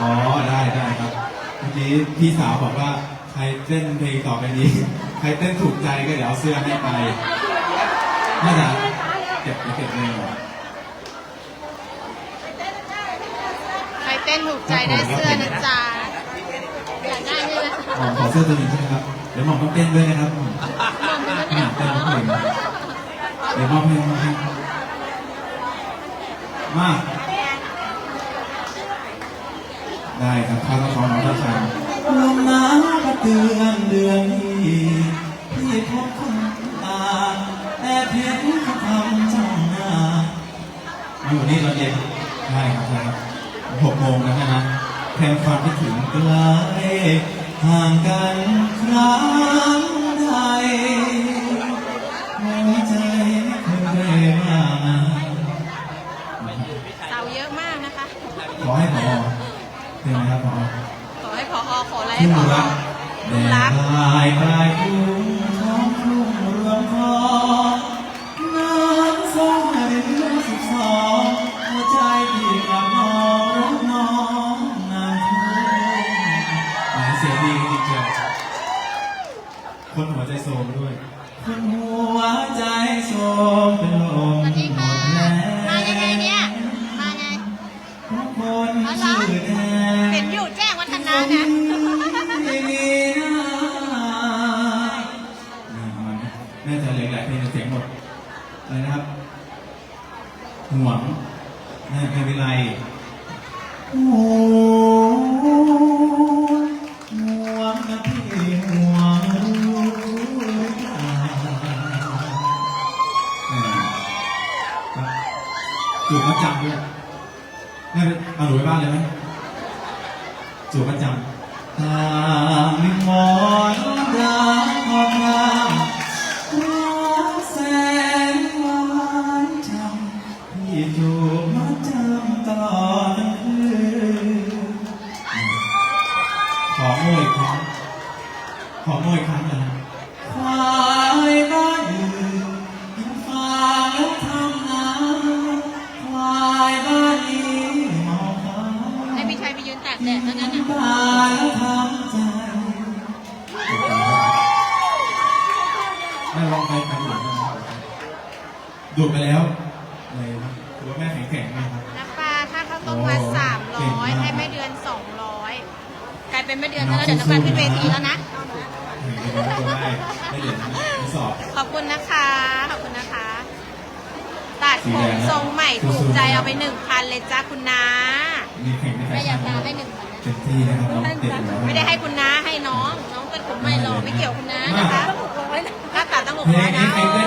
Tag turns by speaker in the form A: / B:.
A: อ๋อได้ได้ครับเมื่อกี้พี่สาวบอกว่าใครเต้นเพลงต่อไปนี้ ใครเต้นถูกใจก็เดี๋ยวเอาเสื้อให้ไปน่าจะเก็บไปเก็บเงินเหรอ
B: ใครเต้นถูกใจได้เสื้อนะจ๊ะอยากได้ใช่ไหม
A: หมอมขอเสื้อตัวหนึ่งใช่ไหมครับ เดี๋ยวหมอมต้องเต้นด้วยนะครับ
B: หม่อมเป็น
A: ขนาดเต้นทั้งเพลงเดี๋ยวมอบให้มอบให้มาก ได้ครับข้าวต้องขอน้องท่าทางลมหนาวมาเตือนเดือนนี้พี่พบคนตาแต่เพียงเขาทำจ้องหน้าอยู่นี่ตอนเย็นได้ครับได้ครับหกโมงนะฮะแทนความคิดถึงไกลห่างกันครั้งใดหัวใจไม่เคยว่าง
B: เสาเยอะมากนะคะ
A: ขอให้พอ เป็นไงครับพอ
B: ขอให้พอขออะไรให้
A: ทุ่ง
B: พอ
A: รัก แด
B: ทุ่งรัก
A: ลายปลายทุ่งท้องทุ่งรวมคอน้ำสองให้เดือนสิบสองหัวใจพี่กลับมองรักน้องนางทุ่งหมายเสียงดีจริงๆคนหัวใจโทรมด้วย คนหัว
B: คน
A: ชื่อแดง
B: เห็นอยู่แจ้งวัฒนะเนี่ย
A: แน่ใจเลยหลายเพลงเสียงหมดอะไรนะครับห่วงน่าไม่เป็นไรโอ้ห่วงนะพี่ห่วงรู้หรือเปล่าอืมครับจูบมาจับด้วย แม่ไปเอาหนูไปบ้านเลยไหมจูบประจำตามมิมอนรักขอบรามรักแสนหวานจำพี่จูบมาจำตลอดทั้งคืนขอโม่อีกครั้งขอโม่อีกครั้งนะควายบ้า
B: ชัยไปยืนตากแดดเท่านั้นนะ
A: ตาแล้วทำใจแม่ลองไปกันหลังนะครับดูดไปแล้วเลยนะถือว่าแม่แข็งแกร่งมากครับ
B: น้ำปลาค่าข้าวต้มมาสามร้อยให้แม่เดือนสองร้อยกลายเป็นแม่เดือนแล้วเดี๋ยวน้ำปลาขึ้นเวทีแล้วนะ
A: เห็นไหมตัวได้ได้เหรียญทดสอบ
B: ขอบคุณนะคะ ขอบคุณนะคะ ตัด
A: สี
B: ผ
A: แด
B: ม
A: งนะ
B: ทรงใหม่ถูกใจ
A: สู้ๆ
B: เอาไปหนึ่งพันเลยจ้าคุณน้า
A: มีแข่งในแฟ
B: ไม่อยา
A: ชั่
B: ก
A: น
B: ตาให้หนึ่งพัน
A: เต็มที่นะครับน้องติดอยู่แล้ว
B: ไม่ได้ให้คุณน้าให้น้อง น้องเป็นผมไม่หรอกไม่เกี่ยวคุณน้านะคะถ้าตัดต้องหก
A: เพล
B: ร้องยนะ